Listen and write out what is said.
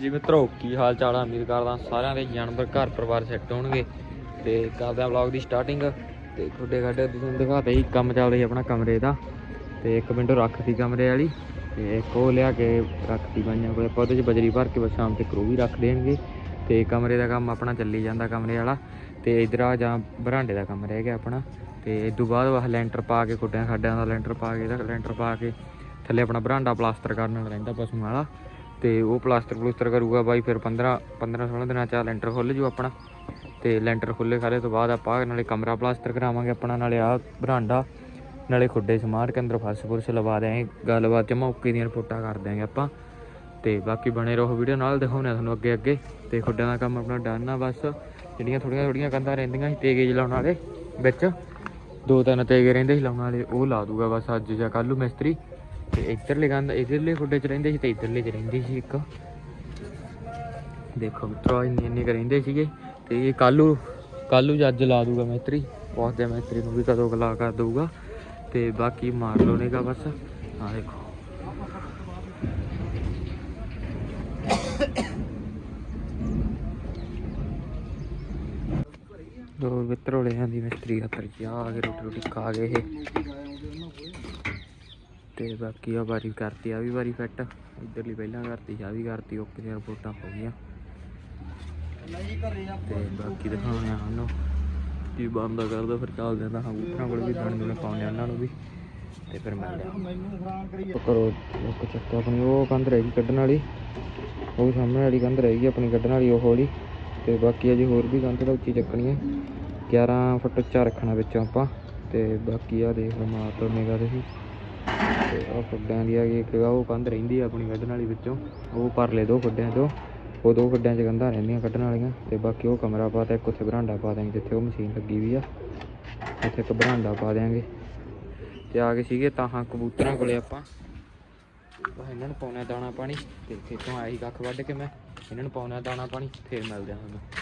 ਜੀ ਮਿੱਤਰੋ, ਕੀ ਹਾਲ ਚਾਲ ਆ? ਉਮੀਦ ਕਰਦਾ ਸਾਰਿਆਂ ਦੇ ਜਾਨਵਰ ਘਰ ਪਰਿਵਾਰ ਸੈੱਟ ਹੋਣਗੇ। ਤੇ ਕਰਦੇ ਆ ਵਲੌਗ ਦੀ ਸਟਾਰਟਿੰਗ ਤੇ ਖੁੱਡੇ ਖੱਡੇ ਤੁਹਾਨੂੰ ਦਿਖਾਤੇ ਹੀ ਕੰਮ ਚੱਲ ਰਹੀ ਆਪਣਾ ਕਮਰੇ ਦਾ। ਤੇ ਇੱਕ ਵਿੰਡੋ ਰੱਖਤੀ ਕਮਰੇ ਵਾਲੀ, ਤੇ ਇੱਕ ਉਹ ਲਿਆ ਕੇ ਰੱਖਤੀ ਬਾਈਆਂ ਕੋਲੇ। ਆਪਾਂ 'ਚ ਬਜਰੀ ਭਰ ਕੇ ਬਸ ਸ਼ਾਮ ਤੱਕ ਉਹ ਵੀ ਰੱਖ ਦੇਣਗੇ। ਤੇ ਕਮਰੇ ਦਾ ਕੰਮ ਆਪਣਾ ਚੱਲੀ ਜਾਂਦਾ ਕਮਰੇ ਵਾਲਾ। ਤੇ ਇਧਰ ਆ ਜਾਂ ਬਰਾਂਡੇ ਦਾ ਕੰਮ ਰਹਿ ਗਿਆ ਆਪਣਾ। ਤੇ ਇਸ ਤੋਂ ਬਾਅਦ ਉਹ ਲੈਂਟਰ ਪਾ ਕੇ ਖੁੱਡਿਆਂ, ਖਾਡਿਆਂ ਦਾ ਲੈਂਟਰ ਪਾ ਕੇ ਇਹਦਾ ਲੈਂਟਰ ਪਾ ਕੇ ਥੱਲੇ ਆਪਣਾ ਬਰਾਂਡਾ ਪਲਾਸਟਰ ਕਰਨ ਰਹਿੰਦਾ ਪਸ਼ੂਆਂ ਵਾਲਾ। ਤੇ ਉਹ ਪਲਾਸਟਰ ਪਲੂਸਟਰ ਕਰੂਗਾ ਬਾਈ, ਫਿਰ 15 15 16 ਦਿਨਾਂ ਚ ਆ ਲੈਂਟਰ ਖੁੱਲ ਜੂ ਆਪਣਾ। ਤੇ ਲੈਂਟਰ ਖੁੱਲੇ ਖਾਲੇ ਤੋਂ ਬਾਅਦ ਆਪਾਂ ਨਾਲੇ ਕਮਰਾ ਪਲਾਸਟਰ ਕਰਾਵਾਂਗੇ ਆਪਣਾ, ਨਾਲੇ ਆ ਬਰਾਂਡਾ, ਨਾਲੇ ਖੁੱਡੇ ਸਮਾਰ ਕੇ ਅੰਦਰ ਫਰਸ਼ ਫੁਰਸ਼ ਲਵਾ ਦਿਆਂਗੇ, ਗੱਲਬਾਤ ਜਮਾ ਓਕੇ ਦੀਆਂ ਰਿਪੋਰਟਾਂ ਕਰ ਦਿਆਂਗੇ ਆਪਾਂ। ਤੇ ਬਾਕੀ ਬਣੇ ਰਹੋ ਵੀਡੀਓ ਨਾਲ, ਦਿਖਾਉਂਦੇ ਆ ਤੁਹਾਨੂੰ ਅੱਗੇ ਅੱਗੇ। ਤੇ ਖੁੱਡਿਆਂ ਦਾ ਕੰਮ ਆਪਣਾ ਡਨ ਆ ਬਸ, ਜਿਹੜੀਆਂ ਥੋੜੀਆਂ ਥੋੜੀਆਂ ਕੰਧਾਂ ਰਹਿੰਦੀਆਂ ਸੀ, ਤੇਗੇ ਜਿਹੇ ਲਾਉਣ ਵਾਲੇ ਵਿੱਚ, ਦੋ ਤਿੰਨ ਤੇਗੇ ਰਹਿੰਦੇ ਸੀ ਲਾਉਣ ਵਾਲੇ, ਉਹ ਲਾ ਦੂਗਾ ਬਸ ਅੱਜ ਜਾਂ ਕੱਲ੍ਹ ਨੂੰ ਮਿਸਤਰੀ। ਤੇ ਇੱਧਰਲੇ ਕੰਧ ਇੱਧਰਲੇ ਖੁੱਡੇ 'ਚ ਰਹਿੰਦੇ ਸੀ ਤੇ ਇੱਧਰਲੇ 'ਚ ਰਹਿੰਦੀ ਸੀ ਇੱਕ। ਦੇਖੋ ਮਿੱਤਰੋ, ਇੰਨੇ ਇੰਨੇ ਕੁ ਰਹਿੰਦੇ ਸੀਗੇ ਤੇ ਇਹ ਕੱਲੂ ਕੱਲੂ ਅੱਜ ਲਾ ਦੂਗਾ ਮਿਸਤਰੀ ਪੁੱਛਦੇ ਆ ਮਿਸਤਰੀ ਨੂੰ ਵੀ ਕਦੋਂ ਕੁ ਕਰ ਦਊਗਾ। ਤੇ ਬਾਕੀ ਮਾਰ ਲਓ ਨੇਗਾ ਬਸ। ਆ ਦੇਖੋ। ਦੋ ਮਿੱਤਰੋ ਲੈ ਆਂਦੀ ਮਿਸਤਰੀ ਹੱਥਰ ਜੀ ਆ ਕੇ ਰੋਟੀ ਰੋਟੀ ਖਾ ਗਏ ਇਹ। ਤੇ ਬਾਕੀ ਆ ਵਾਰੀ ਕਰਤੀ, ਆ ਵੀ ਵਾਰੀ ਫਿੱਟ। ਇਧਰਲੀ ਪਹਿਲਾਂ ਕਰਤੀ, ਆ ਵੀ ਕਰਤੀ, ਓਕੇ ਦੀਆਂ ਰਿਪੋਰਟਾਂ ਹੋ ਗਈਆਂ। ਤੇ ਬਾਕੀ ਦਿਖਾਉਣੇ ਆ ਉਹਨੂੰ ਕੀ ਬੰਦਾ ਕਰਦਾ, ਫਿਰ ਚੱਲਦੇ ਆਂ ਤਾਂ ਕਬੂਤਰਾਂ ਕੋਲ ਵੀ ਦਾਣੇ ਦੂਣੇ ਪਾਉਣੇ ਉਹਨਾਂ ਨੂੰ ਵੀ। ਤੇ ਫਿਰ ਮਿਲਦੇ ਆ ਕਰੋ, ਇੱਕ ਚੱਕ ਆਪਣੀ, ਉਹ ਕੰਧ ਰਹਿ ਗਈ ਕੱਢਣ ਵਾਲੀ। ਉਹ ਸਾਹਮਣੇ ਵਾਲੀ ਕੰਧ ਰਹਿ ਗਈ, ਆਪਣੀ ਕੱਢਣ ਵਾਲੀ, ਉਹ ਹੌਲੀ ਤੇ ਬਾਕੀ ਅਜੇ ਹੋਰ ਵੀ ਕੰਧ ਦਾ ਉੱਚੀ ਚੱਕਣੀ ਹੈ 11 ਫੁੱਟ ਉੱਚਾ ਰੱਖਣਾ ਵਿੱਚੋਂ ਆਪਾਂ। ਤੇ ਬਾਕੀ ਆ ਦੇਖ ਲਓ, ਮਾਰ ਤੋਂ ਨਿਗਾ ਤੁਸੀਂ ਤੇ ਉਹ ਫੁੱਡਿਆਂ ਦੀ ਆ ਗਈ, ਇੱਕ ਉਹ ਕੰਧ ਰਹਿੰਦੀ ਆ ਆਪਣੀ ਕੱਢਣ ਵਾਲੀ ਵਿੱਚੋਂ। ਉਹ ਪਰ ਲੈ ਦੋ ਫੁੱਡਿਆਂ ਚੋਂ, ਉਹ ਦੋ ਫੁੱਡਿਆਂ 'ਚ ਕੰਧਾਂ ਰਹਿੰਦੀਆਂ ਕੱਢਣ ਵਾਲੀਆਂ ਤੇ ਬਾਕੀ ਉਹ ਕਮਰਾ ਪਾਤਾ ਇੱਕ ਉੱਥੇ ਬਰਾਂਡਾ ਪਾ ਦਾਂਗੇ ਜਿੱਥੇ ਉਹ ਮਸ਼ੀਨ ਲੱਗੀ ਵੀ ਆ। ਉੱਥੇ ਇੱਕ ਬਰਾਂਡਾ ਪਾ ਦਿਆਂਗੇ। ਤੇ ਆ ਗਏ ਸੀਗੇ ਤਾਹਾਂ ਕਬੂਤਰਾਂ ਕੋਲੇ ਆਪਾਂ। ਬਸ ਇਹਨਾਂ ਨੂੰ ਪਾਉਣਾ ਦਾਣਾ ਪਾਣੀ, ਤੇ ਖੇਤੋਂ ਆਇਆ ਕੱਖ ਵੱਢ ਕੇ ਮੈਂ ਇਹਨਾਂ ਨੂੰ ਪਾਉਣਾ ਦਾਣਾ ਪਾਣੀ, ਫੇਰ ਮਿਲਦੇ ਆ ਤੁਹਾਨੂੰ।